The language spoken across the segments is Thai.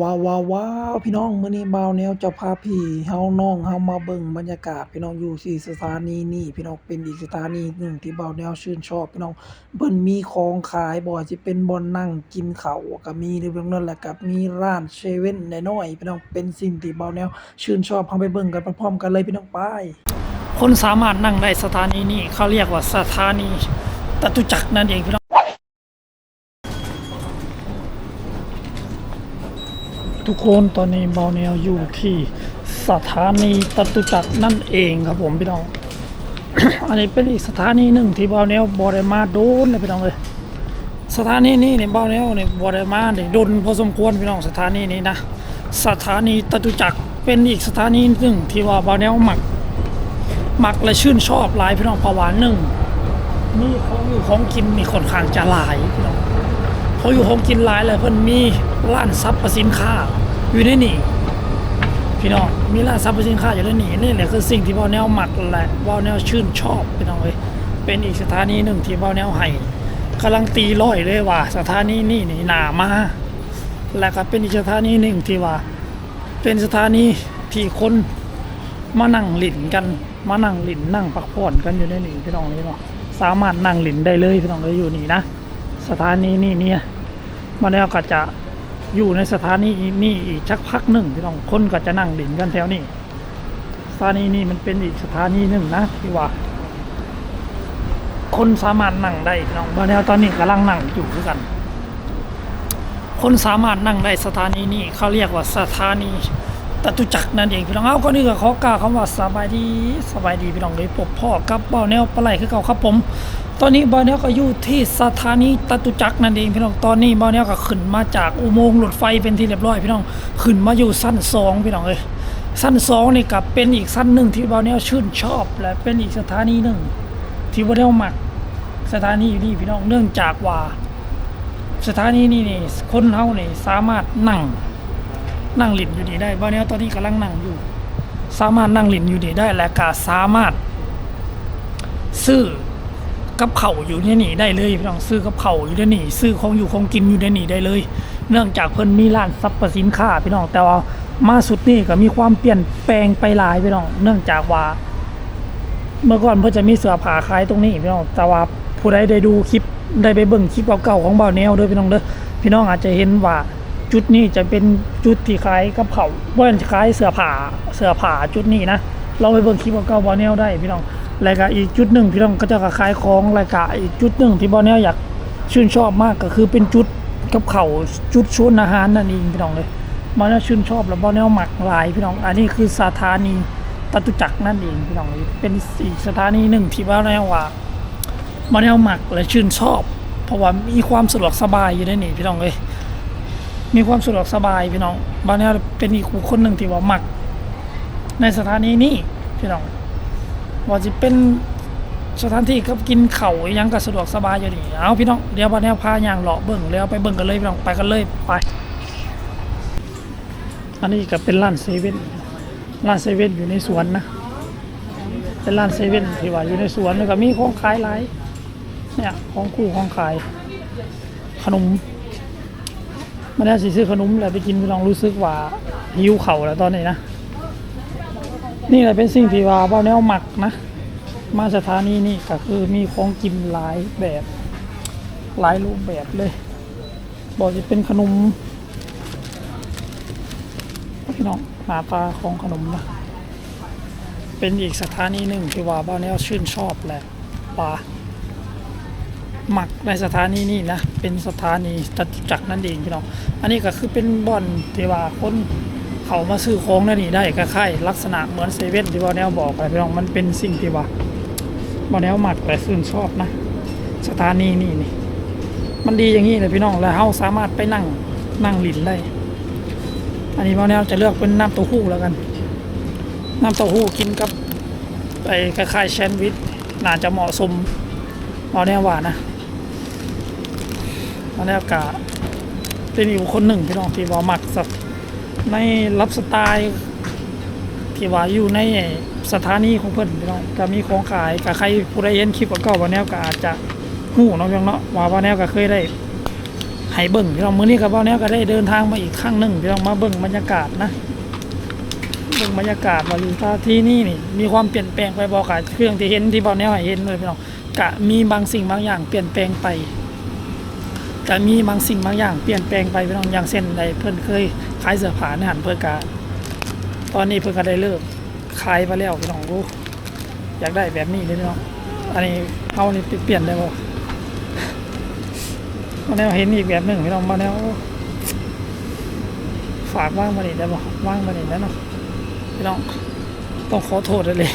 ว้าวว้าวว้าวพี่น้องมื้อนี้บ่าวแนวจะพาพี่เฮาน้องเฮามาเบิ่งบรรยากาศพี่น้องอยู่ที่สถานีนี้พี่น้องเป็นอีกสถานีหนึ่งที่บ่าวแนวชื่นชอบพี่น้องเพิ่นมีของขายบ่สิเป็นบ่อนนั่งกินข้าวก็มีในเรื่องนั้นแหละกับมีร้านเซเว่นน้อยๆพี่น้องเป็นสิ่งที่บ่าวแนวชื่นชอบเฮาไปเบิ่งกันพร้อมๆกันเลยพี่น้องไป คนสามารถนั่งได้สถานีนี้เขาเรียกว่าสถานีตตุจักรนั่นเองพี่น้อง ทุกคนตอนนี้บอลแนวอยู่ที่สถานีตตุจักรนั่นเองครับผมพี่น้อง อันนี้เป็นอีกสถานีหนึ่งที่บอลแนวบอได้มาโดนเลยพี่น้องเลยสถานีนี้เนี่ยบอลแนวเนี่ยบอได้มาเนี่ยโดนพอสมควรพี่น้องสถานีนี้นะสถานีตตุจักรเป็นอีกสถานีหนึ่งที่ว่าบอลแนวหมักหมักและชื่นชอบหลายพี่น้องประวานหนึ่งมีของอยู่ของกินมีค่อนข้างจะหลายพี่น้อง เขาอยู่ห้องกินหลายเลยเพิ่นมีร้านซับประสินค้าอยู่ในนี่พี่น้องมีร้านซับประสินค้าอยู่ในนี่นี่แหละคือสิ่งที่เบาแนวหมักแหละเบาแนวชื่นชอบพี่น้องเอ้ยเป็นอีกสถานีหนึ่งที่เบาแนวให้กำลังตีร้อยเลยว่า สถานีนี่นี่หนามาและก็เป็นอีกสถานีหนึ่งที่ว่า เป็นสถานีที่คนมานั่งหลินกันมานั่งหลินนั่งพักผ่อนกันอยู่ในนี่พี่น้องนี่เนาะสามารถนั่งหลินได้เลยพี่น้องเลยอยู่นี่นะสถานีนี่เนี่ย มาแล้วก็จะอยู่ในสถานีนี่อีกชักพักหนึ่งพี่น้องคนก็จะนั่งดิ่นกันแถวนี้สถานีนี่มันเป็นอีกสถานีหนึ่งนะที่ว่า คนสามารถนั่งได้น้องมาแล้วตอนนี้กำลังนั่งอยู่ด้วยกัน คนสามารถนั่งได้สถานีนี่เขาเรียกว่าสถานีตตุจักนั่นเองพี่น้องเอาก็นี่ก็ขอกล่าวคำว่าสบายดีสบายดีพี่น้องเลยพบพ่อกับเบ้าแนวปลาไหลคือเก่าครับผม ตอนนี้บอลเนียก็อยู่ที่สถานีตตุจักรนั่นเองพี่น้อง ตอนนี้บอลเนียก็ขึ้นมาจากอุโมงค์รถไฟเป็นที่เรียบร้อยพี่น้อง ขึ้นมาอยู่สั้นสองพี่น้องเอ้ยสั้นสองนี่กับเป็นอีกสั้นหนึ่งที่บอลเนียชื่นชอบ และเป็นอีกสถานีหนึ่งที่บอลเนียมักสถานีอยู่นี่พี่น้อง เนื่องจากว่า สถานีนี่นี่คนเฮานี่สามารถนั่งนั่งหลินอยู่นี่ได้บอลเนียตอนนี้กำลังนั่งอยู่ สามารถนั่งหลินอยู่นี่ได้และก็สามารถซื้อ กับเขาอยู่ในนี่ได้เลยพี่น้องซื้อกับเขาอยู่ในนี่ซื้อของอยู่ของกินอยู่ในนี่ได้เลย เนื่องจากเพิ่นมีร้านซับประสินค้าพี่น้องแต่ว่ามาสุดนี่ก็มีความเปลี่ยนแปลงไปหลายพี่น้อง เนื่องจากว่า เมื่อก่อนเพิ่นจะมีเสื้อผ้าขายตรงนี้พี่น้องแต่ว่าผู้ใดได้ดูคลิปได้ไปเบิ่งคลิปเก่าๆของบ่าวแนวเด้อพี่น้องเด้อพี่น้องอาจจะเห็นว่าจุดนี้จะเป็นจุดที่ขายกับเขาวบ่แม่นขายเสื้อผ้าเสื้อผ้าจุดนี้นะลองไปเบิ่งคลิปเก่าๆบ่าวแนวได้พี่น้อง แล้วก็อีกจุดหนึ่งพี่น้องก็จะขายของรายการอีกจุดหนึ่งที่บอลเนี้ยอยากชื่นชอบมากก็คือเป็นจุดกับเขาจุดชวนอาหารนั่นเองพี่น้องเลยบอลเนี้ยชื่นชอบแล้วบอลเนี้ยหมักหลายพี่น้อง อันนี้คือสถานีตตุจักรนั่นเองพี่น้องเลยเป็นอีกสถานีหนึ่งที่บอลเนี้ยว่าบอลเนี้ยหมักและชื่นชอบ เพราะว่ามีความสะดวกสบายอยู่ในนี่พี่น้องเลยมีความสะดวกสบายพี่น้องบอลเนี้ยเป็นอีกคนหนึ่งที่ว่าหมัก ในสถานีนี้พี่น้อง ว่าจะเป็นสถานที่กับกินเข่ายังก็สะดวกสบายอยู่นี่เอาพี่น้องเดี๋ยวบาแนวพาย่างเลาะเบิ่งแล้วไปเบิ่งกันเลยพี่น้องไปกันเลยไป อันนี้ก็เป็นร้านเซเว่นร้านเซเว่นอยู่ในสวนนะ เป็นร้านเซเว่นที่ว่าอยู่ในสวนแล้วก็มีของขายหลายเนี่ยของคู่ของขาย ขนมมาแล้วสิซื้อขนมแล้วไปกินพี่น้องรู้สึกว่าหิวเข่าแล้วตอนนี้นะ นี่แหละเป็นสิ่งที่ว่าเบ้าแนวหมักนะ มาสถานีนี่ก็คือมีของกินหลายแบบหลายรูปแบบเลย บอกจะเป็นขนมพี่น้องหน้าตาของขนมนะเป็นอีกสถานีหนึ่งที่ว่าเบ้าแนวชื่นชอบแหละว่าหมักในสถานีนี่นะเป็นสถานีจตุจักรนั่นเองพี่น้องอันนี้ก็คือเป็นบ่อนที่ว่าคน เขามาซื้อของนั่นนี่ได้ก็คล้ายลักษณะเหมือนเซเว่นที่บอแนวบอกไปพี่น้องมันเป็นสิ่งที่ว่าบอแนวหมักแต่ซื่นชอบนะ สถานีนี่นี่มันดีอย่างนี้เลยพี่น้องแล้วเขาสามารถไปนั่งนั่งหลินได้อันนี้บอแนวจะเลือกเป็นน้ำเต้าหู้แล้วกันน้ำเต้าหู้กินกับไอ้คล้ายๆแซนด์วิชน่าจะเหมาะสมบอแนวว่านะบอแนวกะเป็นอีกคนหนึ่งพี่น้องที่บอหมักสัก ในรับสไตล์ที่ว่าอยู่ในสถานีของเพิ่นพี่น้องก็มีของขายก็ใครผู้ใดเห็นคลิปเก่าๆว่าแนวก็อาจจะหู้เนาะพี่น้องเนาะว่าว่าแนวก็เคยได้ให้เบิ่งพี่น้องมื้อนี้กับเบ้าแนวก็ได้เดินทางมาอีกครั้งหนึ่งพี่น้องมาเบิ่งบรรยากาศนะเบิ่งบรรยากาศว่าอยู่ที่นี่นี่มีความเปลี่ยนแปลงไปบอกกับเครื่องที่เห็นที่เบ้าแนวให้เห็นเลยพี่น้องกะมีบางสิ่งบางอย่างเปลี่ยนแปลงไป กะมีบางสิ่งบางอย่างเปลี่ยนแปลงไปพี่น้องอย่างเช่นใดเพิ่อนเคยขายเสื้อผ้าในหันเพื่อกาตอนนี้เพิ่นก็ได้เลิกขายไปแล้วพี่น้องรู้อยากได้แบบนี้เลยพี่น้องอันนี้เฮานี่เปลี่ยนได้บ่มาแนวเห็นอีกแบบหนึ่งพี่น้องมาแนวฝากว่างมาหนิได้บ่ว่างมาหนิได้เนาะพี่น้องต้องขอโทษเลยเลย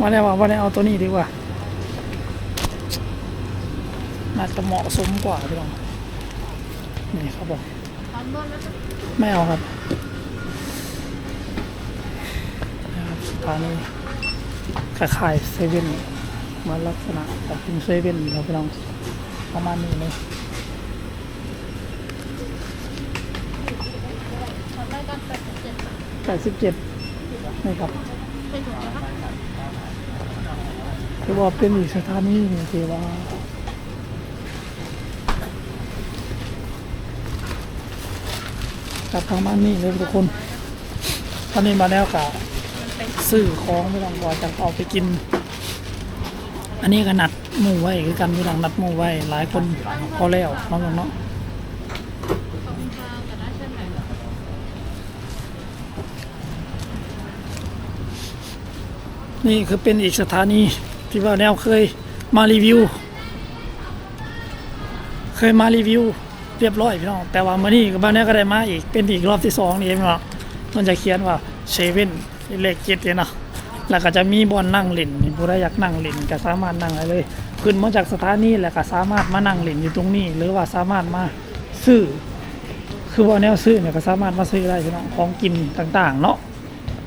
มาแนวว่ามาแนวเอาตัวนี้ดีกว่าน่าจะเหมาะสมกว่าพี่น้อง นี่ครับผมตอนนวดแล้วจะไม่เอาครับนะครับสถานีคล้ายๆเซเว่นเหมาลักษณะแบบเป็นเซเว่นครับพี่น้องประมาณนี้เลยทำได้กันแปดสิบเจ็ดค่ะแปดสิบเจ็ดนี่ครับเป็นถูกไหมคะคือว่าเป็นอีกสถานีหนึงที่ว่า กับทางบ้านนี่เลยทุกคนตอนนี้มาแล้วกับซื้อของไม่ต้องว่าจะเอาไปกิน อันนี้ก็นัดหมู่ไว้คือกันไม่ต้องนัดหมู่ไว้หลายคนพอแล้วน้องๆเนาะขอเช่นไหนเหรอนี่คือเป็นอีกสถานีที่ว่าแนวเคยมารีวิว เคยมารีวิว เรียบร้อยพี่น้อง แต่ว่ามื่อนี้กับบ้านนี้ก็ได้มาอีกเป็นอีกรอบที่สองนี่เองเนาะมันจะเขียนว่าเซเว่นเลขเจ็ดเนี่ยเนาะแล้วก็จะมีบอนนั่งเล่นผู้ใดอยากนั่งเล่นก็สามารถนั่งได้เลย ขึ้นมาจากสถานีแล้วก็สามารถมานั่งเล่นอยู่ตรงนี้ หรือว่าสามารถมาซื้อ คือว่าแนวซื้อเนี่ยก็สามารถมาซื้อได้พี่น้องของกินต่างๆ เนาะ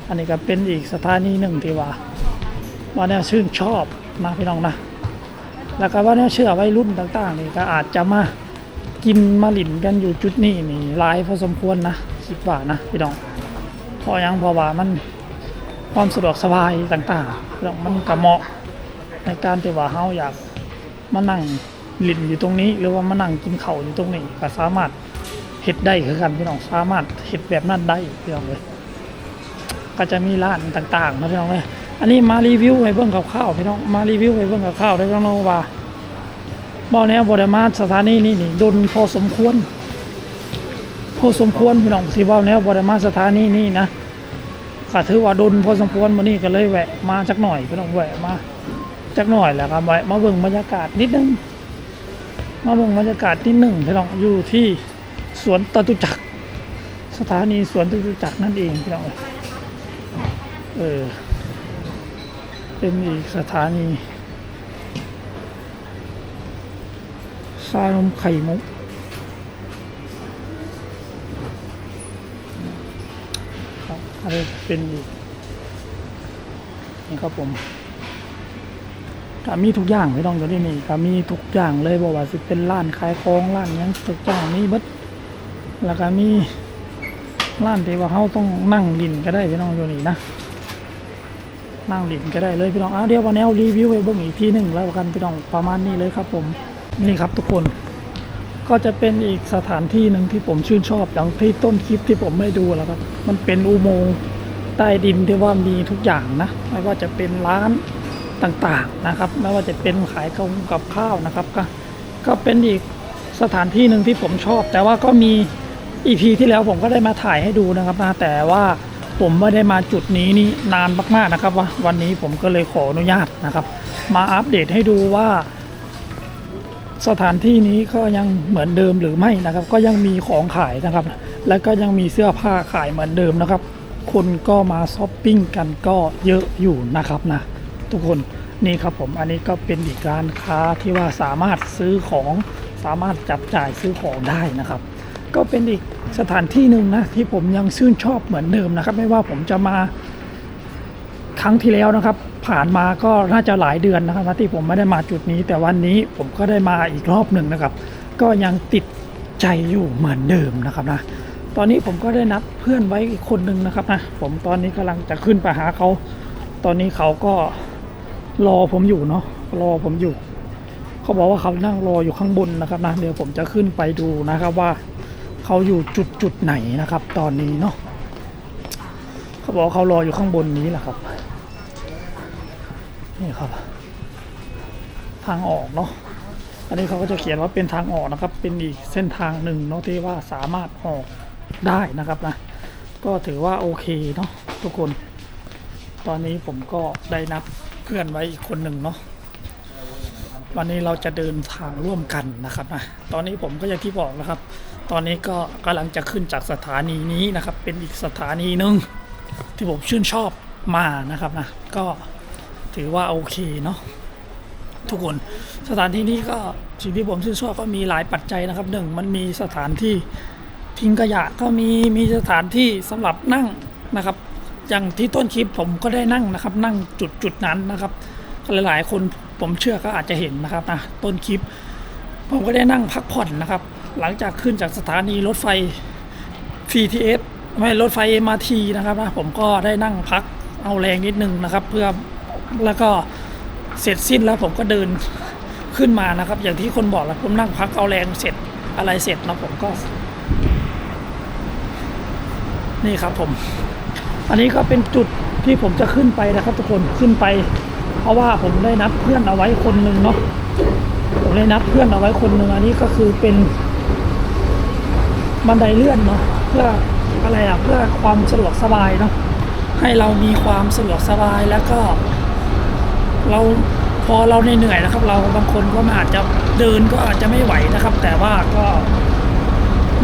อันนี้ก็เป็นอีกสถานีหนึ่งที่ว่าว่าแนวชื่นชอบนะพี่น้องนะแล้วก็ว่าแนวเชื่อไวัยรุ่นต่างๆนี่ก็อาจจะมา กินมาหลินกันอยู่จุดนี้นี่หลายพอสมควรนะคิดว่านะพี่น้องพอยังพอว่ามันความสะดวกสบายต่างๆพี่น้องมันก็เหมาะในการที่ว่าเฮาอยากมานั่งหลินอยู่ตรงนี้ หรือว่ามานั่งกินเข้าอยู่ตรงนี้ก็สามารถเฮ็ดได้คือกันพี่น้องสามารถเฮ็ดแบบนั้นได้พี่น้องเลยก็จะมีร้านต่างๆนะพี่น้องเลยอันนี้มารีวิวให้เบิ่งคร่าวๆพี่น้องมารีวิวให้เบิ่งคร่าวๆได้พี่น้องว่า บ่แนวบ่ได้มาสถานีนี้นี่ดนพอสมควรพอสมควรพี่น้องสิเว้าแนวบ่ได้มาสถานีนี้นะก็ถือว่าดนพอสมควรมื้อนี้ก็เลยแวะมาจักหน่อยพี่น้องแวะมาจักหน่อยแหล้วก็แวะมาเบิ่งบรรยากาศนิดนึงมาเบิ่งบรรยากาศนิดหนึงพี่น้องอยู่ที่สวนตะตุจักรสถานีสวนตตุจักรนั่นเองพี่น้องเออ เป็นอีกสถานี ชานมไข่มุก ครับอะไรเป็นอีกนี่ครับผมก็มีทุกอย่างไม่ต้องอยู่ที่นี่ก็มีทุกอย่างเลยบอกว่าสิเป็นร้านขายของร้านยังทุกอย่างมีเบิดแล้วก็มีร้านที่ว่าเขาต้องนั่งดินก็ได้พี่น้องอยู่นี่นะนั่งหลินก็ได้เลยพี่น้องอ้าวเดี๋ยววันนี้รีวิวไปเบิ่งอีกทีหนึ่งแล้วกันพี่น้องประมาณนี้เลยครับผม นี่ครับทุกคนก็จะเป็นอีกสถานที่หนึ่งที่ผมชื่นชอบอย่างที่ต้นคลิปที่ผมไม่ดูแล้วครับ มันเป็นอุโมงค์ใต้ดินที่ว่ามีทุกอย่างนะไม่ว่าจะเป็นร้านต่างๆนะครับ ไม่ว่าจะเป็นขายข้าวกับข้าวนะครับ ก็ก็เป็นอีกสถานที่หนึ่งที่ผมชอบ แต่ว่าก็มีอีพีที่แล้วผมก็ได้มาถ่ายให้ดูนะครับนะแต่ว่าผมไม่ได้มาจุดนี้นี่นานมากๆนะครับว่าวันนี้ผมก็เลยขออนุญาตนะครับ มาอัปเดตให้ดูว่า สถานที่นี้ก็ยังเหมือนเดิมหรือไม่นะครับ ก็ยังมีของขายนะครับ และก็ยังมีเสื้อผ้าขายเหมือนเดิมนะครับ คนก็มาช้อปปิ้งกันก็เยอะอยู่นะครับนะทุกคนนี่ครับผมอันนี้ก็เป็นอีกร้านค้าที่ว่าสามารถซื้อของสามารถจับจ่ายซื้อของได้นะครับ ก็เป็นอีกสถานที่หนึ่งนะที่ผมยังชื่นชอบเหมือนเดิมนะครับ ไม่ว่าผมจะมา ครั้งที่แล้วนะครับ ผ่านมาก็น่าจะหลายเดือนนะครับที่ผมไม่ได้มาจุดนี้ แต่วันนี้ผมก็ได้มาอีกรอบหนึ่งนะครับ ก็ยังติดใจอยู่เหมือนเดิมนะครับนะตอนนี้ผมก็ได้นัดเพื่อนไว้อีกคนหนึ่งนะครับนะผมตอนนี้กำลังจะขึ้นไปหาเขา ตอนนี้เขาก็รอผมอยู่เนาะรอผมอยู่ เขาบอกว่าเขานั่งรออยู่ข้างบนนะครับนะเดี๋ยวผมจะขึ้นไปดูนะครับว่าเขาอยู่จุดจุดไหนนะครับ ตอนนี้เนาะ เขาบอกเขารออยู่ข้างบนนี้แหละครับ นี่ครับ ทางออกเนาะอันนี้เขาก็จะเขียนว่าเป็นทางออกนะครับ เป็นอีกเส้นทางหนึ่งเนาะที่ว่าสามารถออกได้นะครับนะ ก็ถือว่าโอเคเนาะทุกคน ตอนนี้ผมก็ได้นัดเพื่อนไว้อีกคนหนึ่งเนาะ วันนี้เราจะเดินทางร่วมกันนะครับนะ ตอนนี้ผมก็อย่างที่บอกนะครับ ตอนนี้ก็กำลังจะขึ้นจากสถานีนี้นะครับ เป็นอีกสถานีหนึ่ง ที่ผมชื่นชอบมานะครับนะก็ถือว่าโอเคเนาะทุกคนสถานที่นี้ก็สิ่งที่ผมชื่นชอบก็มีหลายปัจจัยนะครับหนึ่งมันมีสถานที่ทิ้งขยะก็มีมีสถานที่สำหรับนั่งนะครับ อย่างที่ต้นคลิปผมก็ได้นั่งนะครับ นั่งจุดจุดนั้นนะครับหลาย ๆ คนผมเชื่อก็อาจจะเห็นนะครับนะต้นคลิป ผมก็ได้นั่งพักผ่อนนะครับ หลังจากขึ้นจากสถานีรถไฟ VTS ไม่รถไฟ MRT นะครับนะผมก็ได้นั่งพักเอาแรงนิดนึงนะครับ เพื่อแล้วก็เสร็จสิ้นแล้วผมก็เดินขึ้นมานะครับ อย่างที่คนบอกแล้วผมนั่งพักเอาแรงเสร็จอะไรเสร็จแล้วผมก็ นี่ครับผม อันนี้ก็เป็นจุดที่ผมจะขึ้นไปนะครับ ทุกคนขึ้นไป เพราะว่าผมได้นัดเพื่อนเอาไว้คนหนึ่งเนาะผมได้นัดเพื่อนเอาไว้คนหนึ่งอันนี้ก็คือเป็นบันไดเลื่อนเนาะเพื่อ อะไรอะเพื่อความสะดวกสบายเนาะให้เรามีความสะดวกสบายแล้วก็ เราพอเราเหนื่อยนะครับ เราบางคนก็อาจจะเดินก็อาจจะไม่ไหวนะครับ แต่ว่าก็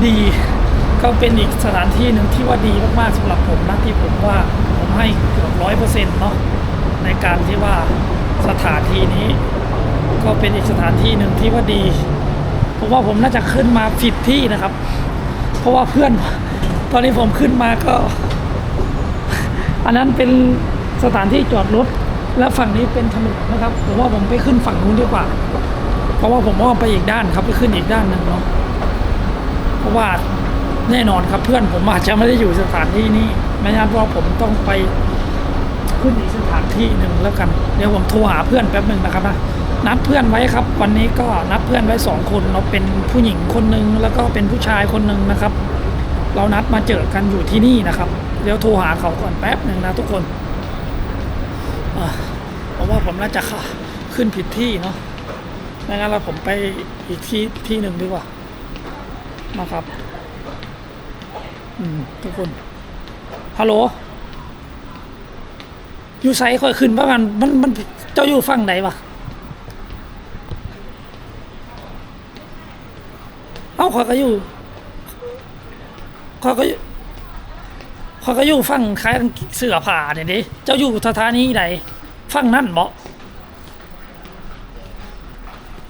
ดีก็เป็นอีกสถานที่หนึ่งที่ว่าดีมากๆสำหรับผมนะที่ผมว่าผมให้เกือบร้อยเปอร์เซ็นต์เนาะในการที่ว่าสถานที่นี้ ก็เป็นอีกสถานที่หนึ่งที่ว่าดีผมว่าผมน่าจะขึ้นมาผิดที่นะครับ เพราะว่าเพื่อน ตอนนี้ผมขึ้นมาก็ อันนั้นเป็นสถานที่จอดรถ และฝั่งนี้เป็นถนนนะครับ ผมว่าผมไปขึ้นฝั่งนู้นดีกว่า เพราะว่าผมว่าไปอีกด้านครับไปขึ้นอีกด้านหนึ่งเนาะ เพราะว่าแน่นอนครับเพื่อนผมอาจจะไม่ได้อยู่สถานที่นี้ไม่งั้นว่าผมต้องไปขึ้นอีกสถานที่หนึ่งแล้วกัน เดี๋ยวผมโทรหาเพื่อนแป๊บหนึ่งนะครับนะนัดเพื่อนไว้ครับ วันนี้ก็นัดเพื่อนไว้สองคนเราเป็นผู้หญิงคนหนึ่งแล้วก็เป็นผู้ชายคนหนึ่งนะครับ เรานัดมาเจอกันอยู่ที่นี่นะครับ เดี๋ยวโทรหาเขาก่อนแป๊บหนึ่งนะทุกคน เพราะว่าผมน่าจะข้าขึ้นผิดที่เนาะไม่งั้นเราผมไปอีกที่ที่หนึ่งดีกว่านะครับ อืม ทุกคน ฮัลโหล อยู่ไซค่อยขึ้นว่ามันมันมันเจ้าอยู่ฝั่งไหนวะเอ้าขอยก็อยู่ ขอยก็อยู่ขอยก็อยู่ฝั่งคล้ายเสื้อผ้าเนี่ยดิเจ้าอยู่สถานีใดฝั่งนั่นบ่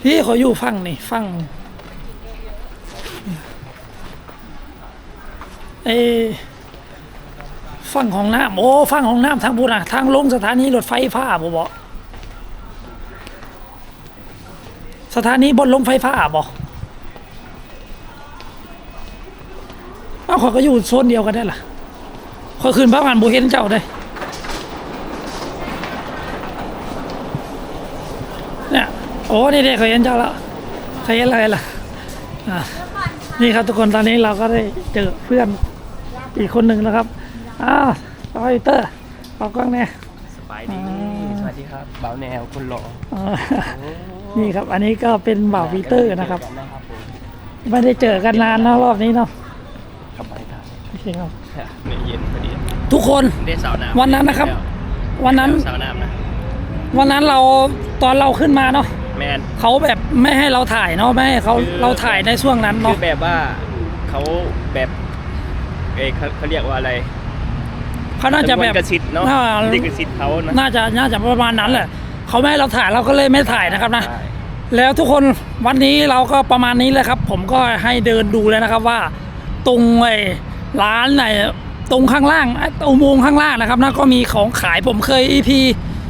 พี่ขอยอยู่ฝั่งนี่ฝั่งเออฝั่งของน้ำโอ้ฝั่งของน้ำทางบุญอะทางลงสถานีรถไฟฟ้าบ่บ่สถานีบนลงไฟฟ้าบ่ เอ้าเขาก็อยู่โซนเดียวกันได้ล่ะขอยขึ้นพระมันบ่เห็นเจ้าได้เนี่ยโอ้นี่เด็กเขาเห็นเจ้าแล้วเขาเห็นอะไรล่ะอ่านี่ครับทุกคนตอนนี้เราก็ได้เจอเพื่อนอีกคนหนึ่งนะครับอ้าวซอยเตอร์เอากล้องเนี่ยสบายดีอ่าสวัสดีครับเบาแนวคนหล่ออ่านี่ครับอันนี้ก็เป็นบ่าววีเตอร์นะครับเจอกันะครับผมไม่ได้เจอกันนานนะรอบนี้เนาะก ลับไปครับโอเคครับเนี่ยเย็นพอดีทุกคนได้สาวน้ำวันนั้นนะครับ วันนั้นสาวน้ำนะวันนั้นเราตอนเราขึ้นมาเนาะแมนเขาแบบไม่ให้เราถ่ายเนาะไม่ให้เขาคือเราถ่ายในช่วงนั้นคืเนาะอแบบว่าเขาแบบเอยเขาเขาเรียกว่าอะไรเขาน่าจะแบบจำนวนกระสิทธิ์เนาะอ่ลิขสิทธิ์เขานะน่าจะน่าจะประมาณนั้นแหละเขาไม่ให้เราถ่ายเราก็เลยไม่ถ่ายนะครับนะใช่แล้วทุกคนวันนี้เราก็ประมาณนี้เลยครับ ผมก็ให้เดินดูเลยนะครับว่า ตรงไอ้ร้านไหนตรงข้างล่างไอ้อุโมงค์ข้างล่างนะครับนะก็มีของขายผมเคย EP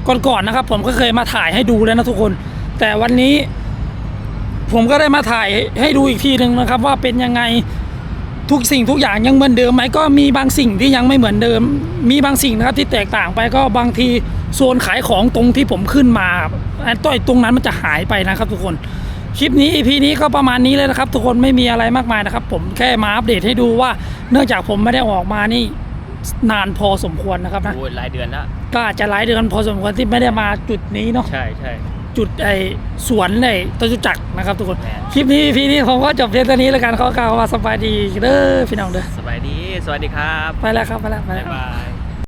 ก่อนๆนะครับ ผมก็เคยมาถ่ายให้ดูแล้วนะทุกคน แต่วันนี้ ผมก็ได้มาถ่ายให้ดูอีกทีหนึ่งนะครับ ว่าเป็นยังไงทุกสิ่งทุกอย่างยังเหมือนเดิมไหมก็มีบางสิ่งที่ยังไม่เหมือนเดิม มีบางสิ่งนะครับที่แตกต่างไปก็บางทีโซนขายของตรงที่ผมขึ้นมาไอ้ต้อยตรงนั้นมันจะหายไปนะครับทุกคน คลิปนี้ EP นี้ก็ประมาณนี้เลยนะครับ ทุกคนไม่มีอะไรมากมายนะครับ ผมแค่มาอัปเดตให้ดูว่า เนื่องจากผมไม่ได้ออกมานี่นานพอสมควรนะครับนะโอ้ยหลายเดือนแล้วก็อาจจะหลายเดือนพอสมควรที่ไม่ได้มาจุดนี้เนาะใช่ใช่จุดไอสวนในตจุจักรนะครับ ทุกคนแหม่คลิปนี้ EP นี้ผมก็จบเพียงเท่านี้แล้วกันขอกล่าวว่าสบายดีเด้อพี่น้องเด้อสบายดีสวัสดีครับ ไปแล้วครับไปแล้วไปบ๊าแล้ยวบาย